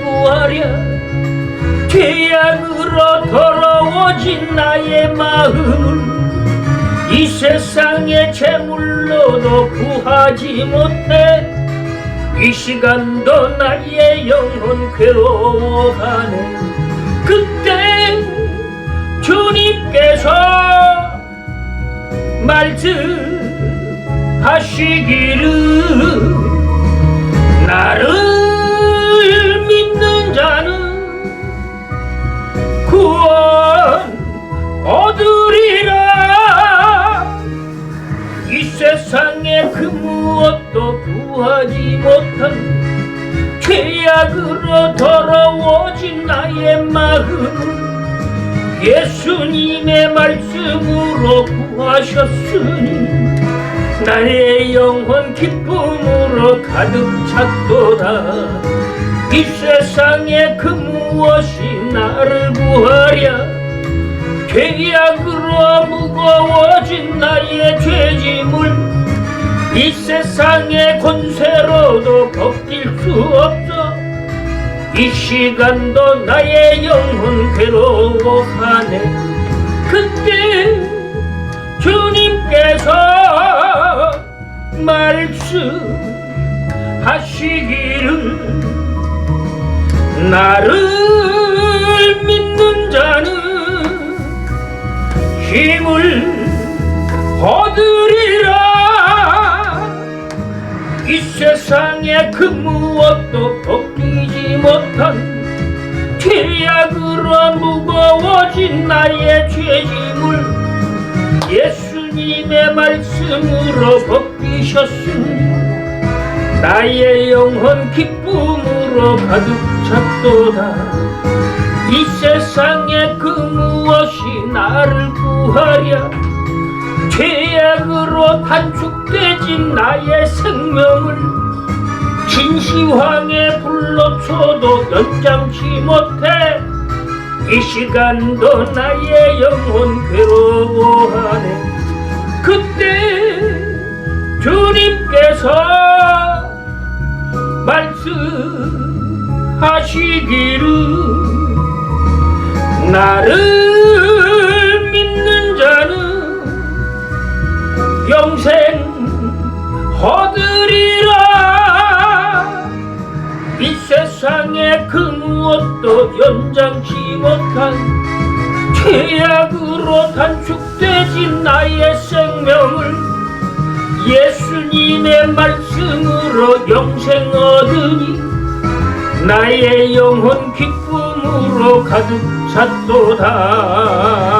구하랴. 죄악으로 더러워진 나의 마음을 이 세상의 재물로도 구하지 못해. 이 시간도 나의 영혼 괴로워하는 그때 주님께서 말씀하시기를 이 세상에 그 무엇도 구하지 못한 죄악으로 더러워진 나의 마음을 예수님의 말씀으로 구하셨으니 나의 영혼 기쁨으로 가득 찼도다. 이 세상에 그 무엇이 나를 구하랴 죄악으로 무거워진 나의 죄짐을 이 세상의 권세로도 벗길 수 없어. 이 시간도 나의 영혼 괴로워하네 그때 주님께서 말씀하시기를 나를 힘을 얻으리라. 이 세상에 그 무엇도 벗기지 못한 죄악으로 무거워진 나의 죄짐을 예수님의 말씀으로 벗기셨으니 나의 영혼 기쁨으로 가득 찼도다. 이 세상에 그 무엇이 나를 구하랴. 죄악으로 단축되진 나의 생명을 진시황에 불러쳐도 연장치 못해. 이 시간도 나의 영혼 괴로워하네. 그때 주님께서 말씀하시기를 나를 영생 얻으리라. 이 세상에 그 무엇도 연장치 못한 죄악으로 단축되진 나의 생명을 예수님의 말씀으로 영생 얻으니 나의 영혼 기쁨으로 가득 찼도다